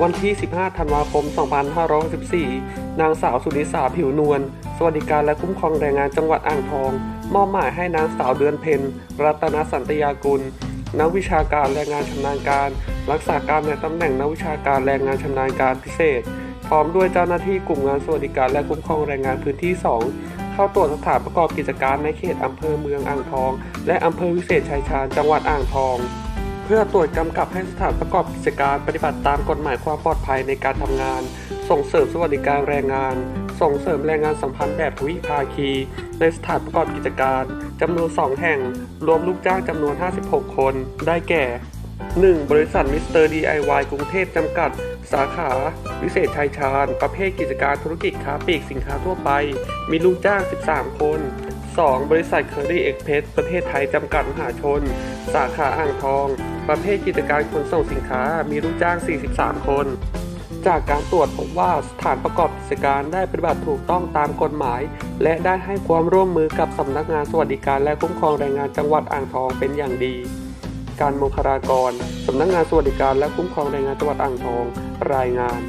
วันที่ 15 ธันวาคม 2564 นางสาวสุนิสาผิวนวล สวัสดิการและคุ้มครองแรงงานจังหวัดอ่างทอง มอบหมายให้นางสาวเดือนเพ็ญ รัตนสันตยากุล นักวิชาการแรงงานชำนาญการ รักษาการในตำแหน่งนักวิชาการแรงงานชำนาญการพิเศษ พร้อมด้วยเจ้าหน้าที่กลุ่มงานสวัสดิการและคุ้มครองแรงงานพื้นที่ 2 เข้าตรวจสถานประกอบกิจการในเขตอำเภอเมืองอ่างทอง และอำเภอวิเศษชัยชาญ จังหวัดอ่างทอง เพื่อตรวจกำกับให้สถานประกอบกิจการปฏิบัติตามกฎหมายความปลอดภัยในการทำงาน ส่งเสริมสวัสดิการแรงงาน ส่งเสริมแรงงานสัมพันธ์แบบทวิภาคี ในสถานประกอบกิจการจำนวน 2 แห่ง รวมลูกจ้างจำนวน 56 คน ได้แก่ 1. บริษัทมิสเตอร์ DIY กรุงเทพจำกัด สาขา วิเศษชัยชาญ ประเภทกิจการธุรกิจค้าปลีกสินค้าทั่วไป มีลูกจ้าง 13 คน 2. บริษัทเคอรี่เอ็กเพสประเทศไทยจำกัดมหาชน สาขาอ่างทอง ประเภทกิจการขนส่งสินค้ามีลูกจ้าง 43 คน จากการตรวจพบว่าสถานประกอบกิจการได้ปฏิบัติถูกต้องตามกฎหมาย และได้ให้ความร่วมมือกับสำนักงานสวัสดิการและคุ้มครองแรงงานจังหวัดอ่างทองเป็นอย่างดี การมงคลากรสำนักงานสวัสดิการและคุ้มครองแรงงานจังหวัดอ่างทอง รายงาน